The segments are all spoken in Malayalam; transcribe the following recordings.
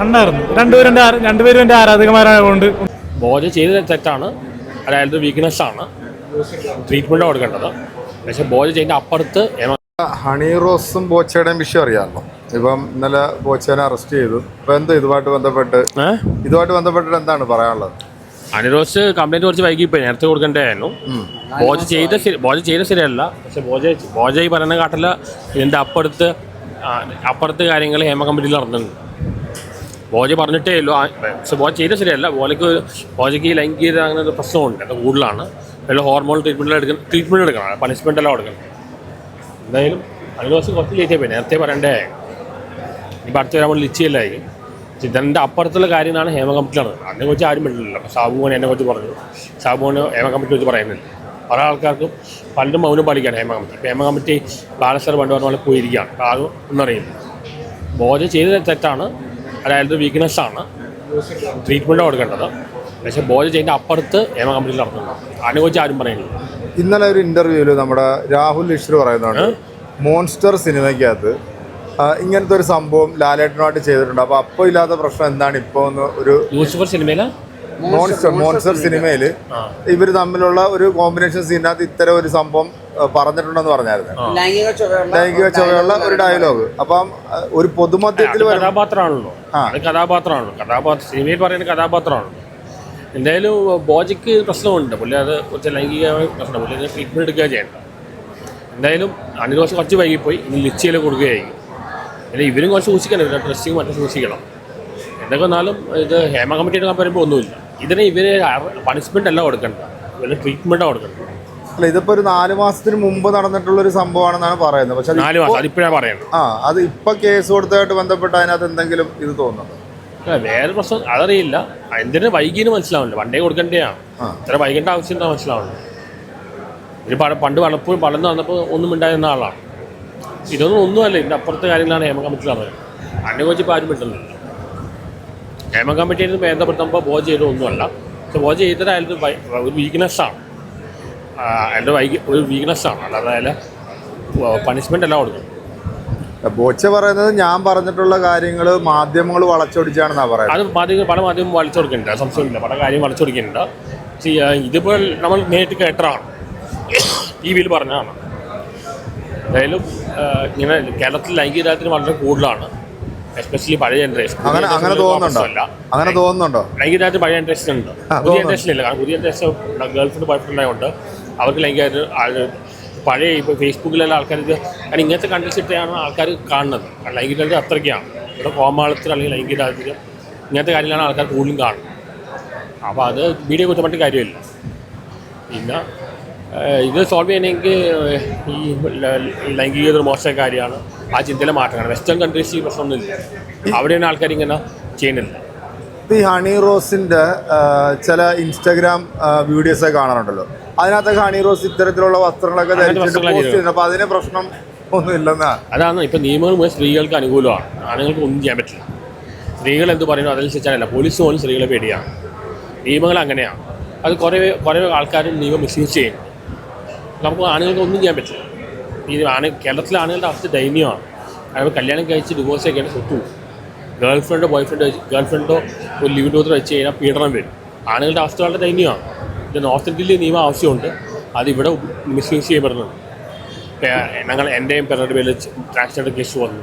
കണ്ടായിരുന്നു. രണ്ടുപേരും രണ്ടുപേരും എന്റെ ആരാധകമാരായതുകൊണ്ട് ബോജ ചെയ്ത തെറ്റാണ്. അതായത് വീക്ക്നെസ് ആണ്. ട്രീറ്റ്മെന്റ് കൊടുക്കേണ്ടത്. പക്ഷെ ബോജ ചെയ്ത അപ്പുറത്ത് ഹണി റോസും ബോച്ചയുടെയും വിഷയം അറിയാമല്ലോ. ഇപ്പം ഇന്നലെ ബോച്ചേനെ അറസ്റ്റ് ചെയ്തു. ഇപ്പൊ എന്താ ഇതുമായിട്ട് ബന്ധപ്പെട്ട്? ഇതുമായിട്ട് ബന്ധപ്പെട്ടിട്ട് എന്താണ് പറയാനുള്ളത്? അനിറോസ് കംപ്ലൈന്റ് കുറച്ച് വൈകിപ്പോയി. നേരത്തെ കൊടുക്കേണ്ടതായിരുന്നു. ബോജ ചെയ്ത ശരി ബോജ ചെയ്ത ശരിയല്ല. പക്ഷെ ബോജ ബോജ ഈ പറയുന്ന കാട്ടിൽ ഇതിന്റെ അപ്പുറത്ത് അപ്പുറത്ത് കാര്യങ്ങൾ ഹേമ കമ്പനിയിൽ നടന്നിട്ടുണ്ട്. ബോജ പറഞ്ഞിട്ടേ ഇല്ല ബോജ ചെയ്ത ശരിയല്ല. ബോലയ്ക്ക് ബോജയ്ക്ക് ഈ ലൈംഗികത അങ്ങനെ ഒരു പ്രശ്നമുണ്ട്. അത് കൂടുതലാണ്. വല്ല ഹോർമോൺ ട്രീറ്റ്മെന്റ് എടുക്കുന്ന ട്രീറ്റ്മെന്റ് എടുക്കണം. പണിഷ്മെന്റ് എല്ലാം കൊടുക്കണം. എന്തായാലും അനിറോസ് കുറച്ച് ലേറ്റ് പോയി നേരത്തെ പറയണ്ടേ ഇപ്പം അടുത്ത നമ്മൾ ലിച്ചിയല്ലായിരിക്കും ചിത്രന്റെ അപ്പുറത്തുള്ള കാര്യങ്ങളാണ് ഹേമ അതിനെ കുറിച്ച് ആരും പറ്റില്ലല്ലോ സാബുമോൻ എന്നെ കുറിച്ച് പറഞ്ഞു. സാബുമോന് ഹേമ കമ്മിറ്റി വെച്ച് പറയുന്നില്ല. പല ആൾക്കാർക്കും പലരും മൗനം പാലിക്കുകയാണ് ഹേമ കമ്മിറ്റി. ഇപ്പം ഹേമ കമ്മിറ്റി ബാലസർ പണ്ട് പറഞ്ഞ പോലെ പോയിരിക്കുകയാണ്. അപ്പോൾ ആരും ഒന്നറിയില്ല ബോധ ചെയ്ത തെറ്റാണ്. അതായത് വീക്ക്നെസ് ആണ്. ട്രീറ്റ്മെന്റ് കൊടുക്കേണ്ടത്. പക്ഷേ ബോജ് ചെയ്യുന്ന അപ്പുറത്ത് ഏമ കമ്പനിയിൽ നടത്തുന്നു അതിനെ കുറിച്ച് ആരും പറയുന്നില്ല. ഇന്നലെ ഒരു ഇന്റർവ്യൂവിൽ നമ്മുടെ രാഹുൽ ഇഷ്ർ പറയുന്നതാണ് മോൺസ്റ്റർ സിനിമയ്ക്കകത്ത് ഇങ്ങനത്തെ ഒരു സംഭവം ലാലേട്ടനുമായിട്ട് ചെയ്തിട്ടുണ്ട്. അപ്പോൾ അപ്പോൾ ഇല്ലാത്ത പ്രശ്നം എന്താണ് ഇപ്പോൾ ഒന്ന് ഒരു ലൂസിഫർ സിനിമയിൽ മോൺസ്റ്റർ മോൺസ്റ്റർ സിനിമയിൽ ഇവർ തമ്മിലുള്ള ഒരു കോമ്പിനേഷൻ സീനകത്ത് ഇത്തരം ഒരു സംഭവം പറഞ്ഞിട്ടുണ്ടെന്ന് പറഞ്ഞായിരുന്നു. ലൈംഗിക ചുവയുള്ള ഒരു ഡയലോഗ് അപ്പം ഒരു പൊതുമധ്യത്തിൽ കഥാപാത്രമാണല്ലോ. ആ. അത് കഥാപാത്രമാണല്ലോ. കഥാപാത്രം സിനിമയിൽ പറയുന്ന കഥാപാത്രമാണല്ലോ. എന്തായാലും ബോജയ്ക്ക് പ്രശ്നമുണ്ട്. പുള്ളി അത് കുറച്ച് ലൈംഗികമായ പ്രശ്നം പുള്ളി അത് ട്രീറ്റ്മെന്റ് എടുക്കുക ചെയ്യണ്ട എന്തായാലും അനിൽ കുറച്ച് വൈകിപ്പോയി. ഇനി ലിച്ചിയിൽ കൊടുക്കുകയായിരിക്കും. പിന്നെ ഇവരും കുറച്ച് സൂക്ഷിക്കണം. ഇവരുടെ ഡ്രസ്സിങ് മറ്റും സൂക്ഷിക്കണം. എന്തൊക്കെ വന്നാലും ഇത് ഹേമ കമ്മിറ്റിയുടെ പറയുമ്പോൾ ഒന്നുമില്ല ഇതിന് ഇവർ പണിഷ്മെന്റ് അല്ല കൊടുക്കേണ്ടത്. ഇവർ ട്രീറ്റ്മെന്റാണ് കൊടുക്കേണ്ടത്. അല്ല ഇതിപ്പോ ഒരു നാല് മാസത്തിന് മുമ്പ് നടന്നിട്ടുള്ള ഒരു സംഭവമാണെന്നാണ് പറയുന്നത്. പക്ഷെ നാല് മാസം ഇപ്പോഴാണ് പറയുന്നത്. ആ അത് ഇപ്പൊ കേസ് കൊടുത്തതായിട്ട് ബന്ധപ്പെട്ട് അതിനകത്ത് എന്തെങ്കിലും ഇത് തോന്നുന്നത് വേറെ പ്രശ്നം അതറിയില്ല. എന്തിനു വൈകിന് മനസ്സിലാവില്ല പണ്ടേ കൊടുക്കേണ്ടതാണ്. ഇത്ര വൈകേണ്ട ആവശ്യം എന്താ മനസ്സിലാവുന്നു ഒരു പണ്ട് പലപ്പോഴും വളർന്നു വന്നപ്പോൾ ഒന്നും ഉണ്ടായിരുന്ന ആളാണ്. ഇതൊന്നും ഒന്നുമല്ല ഇതിന്റെ അപ്പുറത്തെ കാര്യങ്ങളാണ് ഹേമ കമ്മിറ്റി പറഞ്ഞത് ഇപ്പോൾ ആരും പറ്റുന്നില്ല ഹേമ കമ്മിറ്റിയിൽ നിന്ന് ബന്ധപ്പെടുത്തുമ്പോൾ ബോജ് ചെയ്തൊന്നുമല്ല പക്ഷെ ബോജ് ചെയ്തതായാലും ഒരു വീക്ക്നെസ്സാണ് അയാളുടെ വൈകി ഒരു വീക്ക്നെസ്സാണ് അല്ലാതെ പണിഷ്മെന്റ് എല്ലാം കൊടുക്കും. ബോച്ച പറയുന്നത് ഞാൻ പറഞ്ഞിട്ടുള്ള കാര്യങ്ങൾ മാധ്യമങ്ങൾ വളച്ചൊടിച്ചാണെന്നാണ് പറയുന്നത്. അത് മാധ്യമം പല മാധ്യമം വളച്ചു കൊടുക്കുന്നുണ്ട് സംശയമില്ല. പല കാര്യം വളച്ചു കൊടുക്കുന്നുണ്ട് പക്ഷേ, ഇതിപ്പോൾ നമ്മൾ നേരിട്ട് കേട്ടതാണ്. ടി വിയിൽ പറഞ്ഞതാണ്. എന്തായാലും ഇങ്ങനെ കേരളത്തിൽ ലൈംഗികരാത്തിന് വളരെ കൂടുതലാണ്. എസ്പെഷ്യലി പഴയ ജനറേഷൻ അങ്ങനെ അങ്ങനെ തോന്നുന്നുണ്ടോ? അങ്ങനെ തോന്നുന്നുണ്ടോ? ലൈംഗികരാത്തിന് പഴയ ജനറേഷൻ ഉണ്ട്. പുതിയ. ജനറേഷൻ ഇല്ല. കാരണം പുതിയ generation girlfriend boyfriend ആയതുകൊണ്ട് അവർക്ക് ലൈംഗികമായിട്ട് പഴയ ഇപ്പോൾ ഫേസ്ബുക്കിലെല്ലാം ആൾക്കാർ ഇത് കാരണം ഇങ്ങനത്തെ കണ്ടൻസ് ഇട്ടാണ് ആൾക്കാർ കാണുന്നത്. ലൈംഗികത അത്രയ്ക്കാണ്. ഇവിടെ കോമാളത്തിൽ അല്ലെങ്കിൽ ലൈംഗികരാത്തിന് ഇങ്ങനത്തെ കാര്യങ്ങളാണ് ആൾക്കാർ കൂടുതലും കാണുന്നത്. അപ്പോൾ അത് വീഡിയോ കുറ്റപ്പെട്ട് കാര്യമില്ല. പിന്നെ ഇത് സോൾവ് ചെയ്യണമെങ്കിൽ ഈ ലൈംഗികത മോശമായ കാര്യമാണ് ആ ചിന്തയിലെ മാറ്റമാണ് വെസ്റ്റേൺ കൺട്രീസ് ഈ പ്രശ്നമൊന്നുമില്ല. അവിടെയാണ് ആൾക്കാർ ഇങ്ങനെ ചെയ്യുന്നില്ല ഈ ഹണി റോസിന്റെ ചില ഇൻസ്റ്റാഗ്രാം വീഡിയോസൊക്കെ കാണാറുണ്ടല്ലോ. അതിനകത്തൊക്കെ ഹണി റോസ് ഇത്തരത്തിലുള്ള വസ്ത്രങ്ങളൊക്കെ ധരിച്ചിട്ട് പോസ്റ്റ് ചെയ്യുന്നത്. അപ്പൊ അതിന് പ്രശ്നം ഒന്നും ഇല്ലെന്നാ അതാണ് ഇപ്പൊ നിയമങ്ങൾ മുഴുവൻ സ്ത്രീകൾക്ക് അനുകൂലമാണ്. ആണുങ്ങൾക്ക് ഒന്നും ചെയ്യാൻ പറ്റില്ല. സ്ത്രീകൾ എന്ത് പറയുന്നു? അതനുസരിച്ചാണല്ല പോലീസ് പോലും സ്ത്രീകളെ പേടിയാണ്. നിയമങ്ങൾ അങ്ങനെയാണ്. അത് കുറേ കുറേ ആൾക്കാരും നിയമം മിസ്യൂസ് ചെയ്യും നമുക്ക് ആണുങ്ങൾക്ക് ഒന്നും ചെയ്യാൻ പറ്റില്ല. ഈ ആണ് കേരളത്തിലെ ആണുങ്ങളുടെ അവസ്ഥ ദയനീയമാണ്. അതായത് കല്യാണം കഴിച്ച് ഡിവോഴ്സ് ഒക്കെയാണ് സ്വത്തു ഗേൾ ഫ്രണ്ടോ ബോയ് ഫ്രണ്ടോ ഗേൾ ഫ്രണ്ടോ ഒരു ലീവ് ഡോത്തർ വെച്ച് കഴിഞ്ഞാൽ പീഡനം വരും. ആണുങ്ങളുടെ അവസ്ഥ വളരെ ദയനീയമാണ്. ഇത് നോർത്ത് ഇന്ത്യയിൽ നിയമം ആവശ്യമുണ്ട്. അതിവിടെ മിസ്യൂസ് ചെയ്യപ്പെടുന്നുണ്ട്. ഞങ്ങൾ എന്റെയും പിറയുടെ പേരിൽ ട്രാൻസ്ജെൻഡർ കേസ് വന്നു.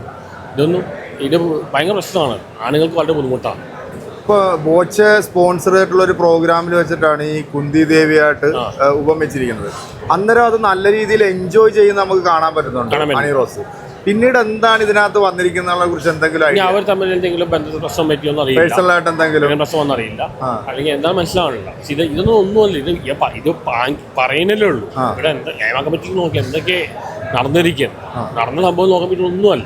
ഇതൊന്നും ഇത് ഭയങ്കര പ്രശ്നമാണ്. ആണുങ്ങൾക്ക് വളരെ ബുദ്ധിമുട്ടാണ്. ഇപ്പോൾ ബോച്ച് സ്പോൺസർ ആയിട്ടുള്ള ഒരു പ്രോഗ്രാമിൽ വെച്ചിട്ടാണ് ഈ കുന്തി ദേവിയായിട്ട് ഉപമിച്ചിരിക്കുന്നത് ഉപം വെച്ചിരിക്കുന്നത് അന്നേരം അത് നല്ല രീതിയിൽ എൻജോയ് ചെയ്യുന്ന നമുക്ക് കാണാൻ പറ്റുന്നുണ്ട് മണി റോസ്. പിന്നീട് എന്താണ് ഇതിനകത്ത് വന്നിരിക്കുന്നതിനെ കുറിച്ച് എന്തെങ്കിലും? അവർ തമ്മിൽ എന്തെങ്കിലും ബന്ധത്തിൽ പ്രശ്നം പറ്റിയോ അറിയില്ല. പേഴ്സണൽ ആയിട്ട് എന്തെങ്കിലും? പ്രശ്നം ഒന്നറിയില്ല അല്ലെങ്കിൽ എന്താ മനസ്സിലാവണില്ല. ഇത് ഇതൊന്നും ഒന്നുമല്ല. ഇത് ഇത് പറയുന്നല്ലേ ഉള്ളൂ. ഇവിടെ എന്താ നിയമ കമ്മിറ്റി നോക്കി എന്തൊക്കെ നടന്നിരിക്കുന്നു. നടന്ന സംഭവം നോക്കാൻ പറ്റും ഒന്നുമല്ല.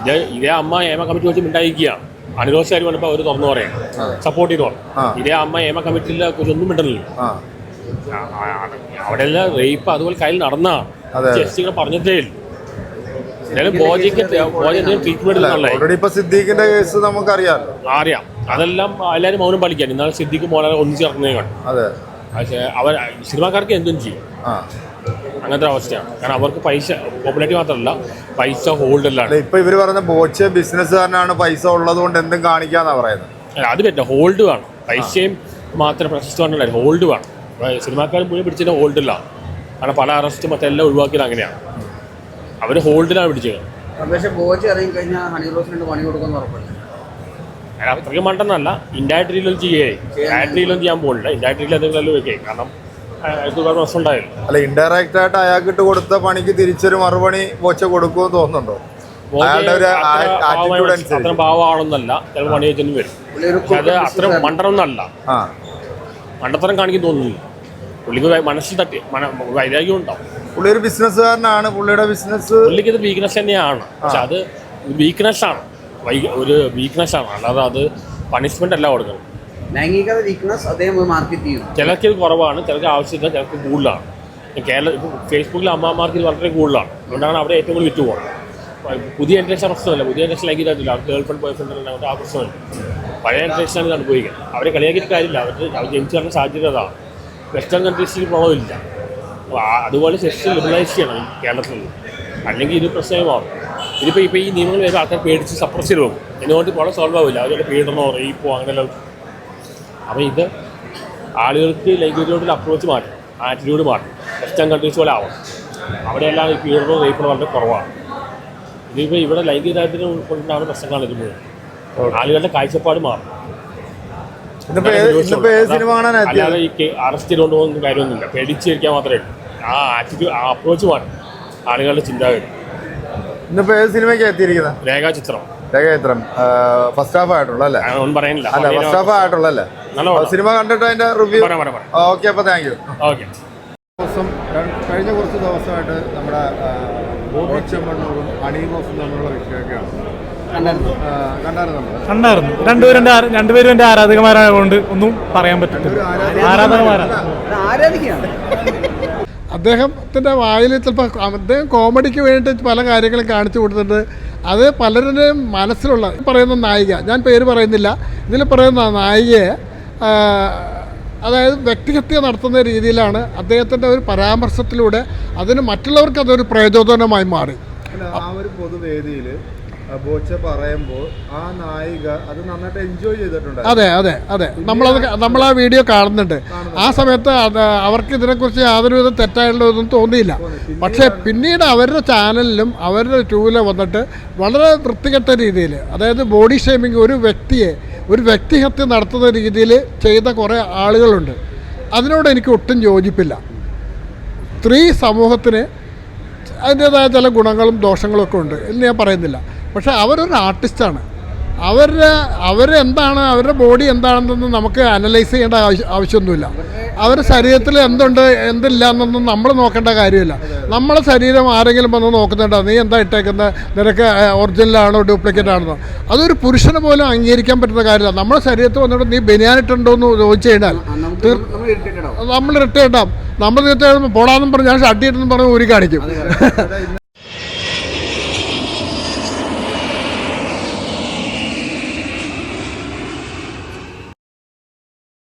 ഇത് ഇതേ അമ്മ ഏമ കമ്മിറ്റി വെച്ച് മിണ്ടായിരിക്കുകയാണ്. അനിരോധക്കാർ വന്നപ്പോൾ അവർ തുറന്നു പറയാം സപ്പോർട്ട് ചെയ്തു പറഞ്ഞു. ആ. ഇതേ അമ്മ ഏമ കമ്മിറ്റിയിലെ കുറിച്ച് ഒന്നും മിണ്ടണില്ല. അവിടെ എല്ലാം റേപ്പ് അതുപോലെ കയ്യിൽ നടന്നാണ്. ജസ്റ്റ് ഇങ്ങനെ പറഞ്ഞിട്ടേ ഇല്ല എന്തായാലും ബോജയ്ക്ക് ബോജ എന്തെങ്കിലും ട്രീറ്റ്മെന്റ് എടുക്കുന്നുള്ളേ ഓൾറെഡി ഇപ്പൊ സിദ്ദീഖിന്റെ കേസ് നമുക്കറിയാം അറിയാം. അതെല്ലാം എല്ലാവരും മൗനം പാലിക്കാൻ. ഇന്നാളെ സിദ്ദീഖ് മോനെ ഒന്നിച്ച് ഇറങ്ങുന്നേ കണ്ടു അതെ. പക്ഷേ അവർ സിനിമാക്കാർക്ക് എന്തും ചെയ്യും. ആ. അങ്ങനത്തെ അവസ്ഥയാണ്. കാരണം അവർക്ക് പൈസ പോപ്പുലാരിറ്റി മാത്രമല്ല പൈസ ഹോൾഡെല്ലാം അല്ല ഇപ്പൊ ഇവർ പറയുന്ന ബോച്ച് ബിസിനസ്സുകാരനാണ് പൈസ ഉള്ളത് കൊണ്ട് എന്തും കാണിക്കാന്നാ പറയുന്നത്. അല്ല അത് പറ്റില്ല. ഹോൾഡ് വേണം. പൈസയും മാത്രം പ്രശസ്തി വേണ്ട ഹോൾഡ് വേണം സിനിമാക്കാരും മുഴുവൻ പിടിച്ചത് ഹോൾഡിലാണ് കാരണം പല അറസ്റ്റും മറ്റെല്ലാം ഒഴിവാക്കിയത് അങ്ങനെയാണ്. അവർ ഹോൾഡിലാണ് പിടിച്ചത് പക്ഷെ ബോച്ച് ഇറങ്ങി കഴിഞ്ഞാൽ ഹണി റോസിന് പണി കൊടുക്കുന്ന ഉറപ്പുണ്ട് അയാൾ അത്രയ്ക്ക് മണ്ടെന്നല്ല ഇൻഡയറക്ട് രീതിയിലൊന്നും ചെയ്യേ. ഡയറക്ട് രീതിയിലൊന്നും ചെയ്യാൻ പോകില്ല ഇൻഡയറക്ട് രീതിയിൽ എന്തെങ്കിലും വെക്കേ. കാരണം അല്ല ഇൻഡയറക്റ്റ് ആയിട്ട് അയാൾക്ക് ഇട്ട് കൊടുത്ത പണിക്ക് തിരിച്ചൊരു മറുപണി ബോച്ച കൊടുക്കുമെന്ന് തോന്നുന്നുണ്ടോ? അയാളുടെ ഒരു ആറ്റിറ്റ്യൂഡ് അനുസരിച്ച് അത്ര ഭാവമാണെന്നല്ല ചില പണി വെച്ചൊന്നും വരും. അത് അത്ര മണ്ടനൊന്നല്ല. ആ. മണ്ടത്തരം കാണിക്കാൻ തോന്നുന്നില്ല. പുള്ളിക്ക് മനസ്സിൽ തട്ടി വൈരാഗ്യം ഉണ്ടാവും. പുള്ളി ഒരു ബിസിനസ്സുകാരനാണ് പുള്ളിയുടെ ബിസിനസ് പുള്ളിക്ക് ഇത് വീക്ക്നെസ് തന്നെയാണ്. പക്ഷെ അത് വീക്ക്നെസ് ആണ്. ഒരു വീക്ക്നെസ് ആണ്. അല്ലാതെ അത് പണിഷ്മെന്റ് അല്ല കൊടുക്കുന്നത്. ലൈംഗികത വീക്ക്നെസ് അദ്ദേഹം മാർക്കറ്റ് ചെയ്യുന്നു. ചിലർക്ക് ഇത് കുറവാണ് ചിലർക്ക് ആവശ്യമില്ല ചിലർക്ക് കൂടുതലാണ്. കേരള ഇപ്പോൾ ഫേസ്ബുക്കിൽ അമ്മമാർക്ക് ഇത് വളരെ കൂടുതലാണ്. അതുകൊണ്ടാണ് അവിടെ ഏറ്റവും കൂടുതൽ വിറ്റ് പോകുന്നത് പുതിയ ജനറേഷൻ പ്രശ്നമല്ല. പുതിയ ജനറേഷൻ ലൈംഗികത്തില്ല ഗേൾ ഫ്രണ്ട് ബോയ് ഫ്രണ്ട് അവരുടെ ആ പ്രശ്നമില്ല. പഴയ ജനറേഷനാണ് ഇത് അനുഭവിക്കുന്നത് അവരെ കളിയാക്കിയിട്ട് കാര്യമില്ല. അവർ അവർ ജനിച്ചു വരുന്ന സാഹചര്യം അതാണ്. വെസ്റ്റേൺ കൺട്രീസിൽ പ്രണവമില്ല അപ്പോൾ അതുപോലെ ശരിക്കും ലിബറലൈസ് ചെയ്യണം കേരളത്തിൽ കേരളത്തിൽ അല്ലെങ്കിൽ ഇത് പ്രശ്നമായി മാറും ഇതിപ്പോൾ ഇപ്പോൾ ഈ നിയമങ്ങൾ വരുമ്പോൾ ആൾക്കാർ പേടിച്ച് സപ്രസ് ചെയ്ത് പോകും. എന്തുകൊണ്ട് വളരെ സോൾവ് ആവില്ല അവരുടെ പീഡനമോ റേപ്പോ അങ്ങനെയുള്ള അപ്പോൾ ഇത് ആളുകൾക്ക് ലൈംഗികതയോടുള്ള അപ്രോച്ച് മാറ്റും ആറ്റിറ്റ്യൂഡ് മാറ്റും വെസ്റ്റേൺ കൺട്രീസ് പോലെ ആവാം അവിടെയെല്ലാം ഈ പീഡനവും റേപ്പോ വളരെ കുറവാണ്. ഇതിപ്പോൾ ഇവിടെ ലൈംഗികതാരത്തിന് കൊണ്ടുണ്ടാകുന്ന പ്രശ്നങ്ങൾ വരുന്നത് ആളുകളുടെ കാഴ്ചപ്പാട് മാറും. അല്ലാതെ ഈ അറസ്റ്റ് ചെയ്തുകൊണ്ട് പോകുന്ന കാര്യമൊന്നുമില്ല. പേടിച്ചിരിക്കാൻ മാത്രമേ ഉള്ളൂ. ആ ആറ്റിറ്റ്യൂഡ് ആ അപ്രോച്ച് വേണം ആളുകളുടെ ചിന്താഗതി ഇന്നിപ്പോ ഏത് സിനിമയ്ക്ക് എത്തിയിരിക്കുന്നത് രേഖാചിത്രം. രേഖാചിത്രം. ഫസ്റ്റ് ഹാഫ് ആയിട്ടുള്ള അല്ലേ? ഒന്നും പറയാനില്ല അല്ല ഫസ്റ്റ് ഹാഫ് ആയിട്ടുള്ള നല്ല സിനിമ കണ്ടിട്ട് അതിന്റെ റിവ്യൂ ഓക്കെ അപ്പൊ താങ്ക് യു ഓക്കെ ദിവസം കഴിഞ്ഞ കുറച്ച് ദിവസമായിട്ട് നമ്മുടെ ബോബി ചെമ്മണ്ണൂറും അണീമോസും തമ്മിലുള്ള വിഷയമൊക്കെയാണ്. കണ്ടായിരുന്നു? കണ്ടായിരുന്നു നമ്മൾ കണ്ടായിരുന്നു. രണ്ടുപേരും രണ്ടുപേരും എന്റെ ആരാധകമാരായതുകൊണ്ട് ഒന്നും പറയാൻ പറ്റില്ല ആരാധകമാരാണ് അത് ആരാധിക്കുകയാണ് അദ്ദേഹത്തിന്റെ വായിൽ ചിലപ്പോൾ അദ്ദേഹം കോമഡിക്ക് വേണ്ടിയിട്ട് പല കാര്യങ്ങളും കാണിച്ചു കൊടുത്തിട്ടുണ്ട്. അത് പലരുടെയും മനസ്സിലുള്ള പറയുന്ന നായിക. ഞാൻ പേര് പറയുന്നില്ല. ഇതിൽ പറയുന്ന നായികയെ അതായത് വ്യക്തിഹത്യ നടത്തുന്ന രീതിയിലാണ് അദ്ദേഹത്തിന്റെ ഒരു പരാമർശത്തിലൂടെ അതിന് മറ്റുള്ളവർക്ക് അതൊരു പ്രചോദനമായി മാറി. ആ ഒരു പൊതുവേദിയിൽ ബോച്ച പറയുമ്പോൾ ആ നായിക അത് നന്നായിട്ട് എൻജോയ് ചെയ്തിട്ടുണ്ട് അതെ അതെ അതെ. നമ്മളത് നമ്മൾ ആ വീഡിയോ കാണുന്നുണ്ട്. ആ സമയത്ത് അവർക്ക് ഇതിനെക്കുറിച്ച് യാതൊരു വിധ തെറ്റായിട്ടുള്ള ഒന്നും തോന്നിയില്ല. പക്ഷേ പിന്നീട് അവരുടെ ചാനലിലും അവരുടെ ടൂവിലെ വന്നിട്ട് വളരെ വൃത്തികെട്ട രീതിയിൽ അതായത് ബോഡി ഷേമിങ് ഒരു വ്യക്തിയെ ഒരു വ്യക്തിഹത്യ നടത്തുന്ന രീതിയിൽ ചെയ്ത കുറേ ആളുകളുണ്ട്. അതിനോട് എനിക്ക് ഒട്ടും യോജിപ്പില്ല. സ്ത്രീ സമൂഹത്തിന് അതിന്റേതായ ചില ഗുണങ്ങളും ദോഷങ്ങളും ഒക്കെ ഉണ്ട് എന്ന് ഞാൻ പറയുന്നില്ല. പക്ഷേ അവരൊരു ആർട്ടിസ്റ്റാണ്. അവരുടെ അവരെന്താണ് അവരുടെ ബോഡി എന്താണെന്നൊന്നും നമുക്ക് അനലൈസ് ചെയ്യേണ്ട ആവശ്യം ആവശ്യമൊന്നുമില്ല. അവരുടെ ശരീരത്തിൽ എന്തുണ്ട് എന്തില്ല എന്നൊന്നും നമ്മൾ നോക്കേണ്ട കാര്യമില്ല. നമ്മളെ ശരീരം ആരെങ്കിലും വന്ന് നോക്കുന്നുണ്ടോ? നീ എന്താ ഇട്ടേക്കുന്നത് നിനക്ക് ഒറിജിനലാണോ ഡ്യൂപ്ലിക്കേറ്റ് ആണെന്നോ അതൊരു പുരുഷന് പോലും അംഗീകരിക്കാൻ പറ്റുന്ന കാര്യമില്ല. നമ്മുടെ ശരീരത്തിൽ വന്നിട്ട് നീ ബനിയാനിട്ടുണ്ടോ എന്ന് ചോദിച്ചു കഴിഞ്ഞാൽ നമ്മൾ ആവും നമ്മൾ തീർച്ചയായിട്ടും പോടാന്നും പറഞ്ഞ് ഞാൻ ഷട്ടിട്ടെന്ന് പറഞ്ഞ് ഊരി കാണിക്കും